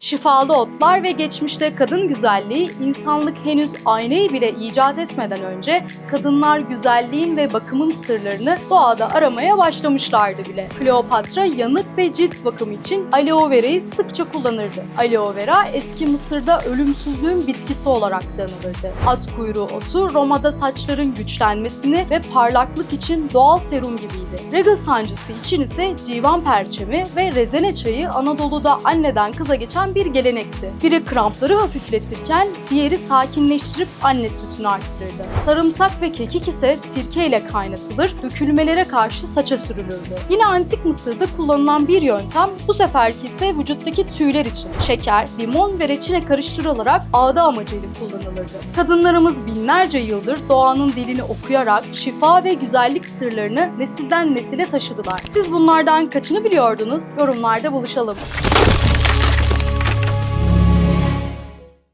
Şifalı otlar ve geçmişte kadın güzelliği insanlık henüz aynayı bile icat etmeden önce kadınlar güzelliğin ve bakımın sırlarını doğada aramaya başlamışlardı bile. Kleopatra yanık ve cilt bakımı için aloe vera'yı sıkça kullanırdı. Aloe vera eski Mısır'da ölümsüzlüğün bitkisi olarak tanınırdı. At kuyruğu otu Roma'da saçların güçlenmesini ve parlaklık için doğal serum gibiydi. Regal sancısı için ise civan perçemi ve rezene çayı Anadolu'da anneden kıza geçen bir gelenekti. Biri krampları hafifletirken diğeri sakinleştirip anne sütünü arttırırdı. Sarımsak ve kekik ise sirke ile kaynatılır, dökülmelere karşı saça sürülürdü. Yine antik Mısır'da kullanılan bir yöntem bu seferki ise vücuttaki tüyler için şeker, limon ve reçine karıştırılarak ağda amacıyla kullanılırdı. Kadınlarımız binlerce yıldır doğanın dilini okuyarak şifa ve güzellik sırlarını nesilden nesile taşıdılar. Siz bunlardan kaçını biliyordunuz? Yorumlarda buluşalım.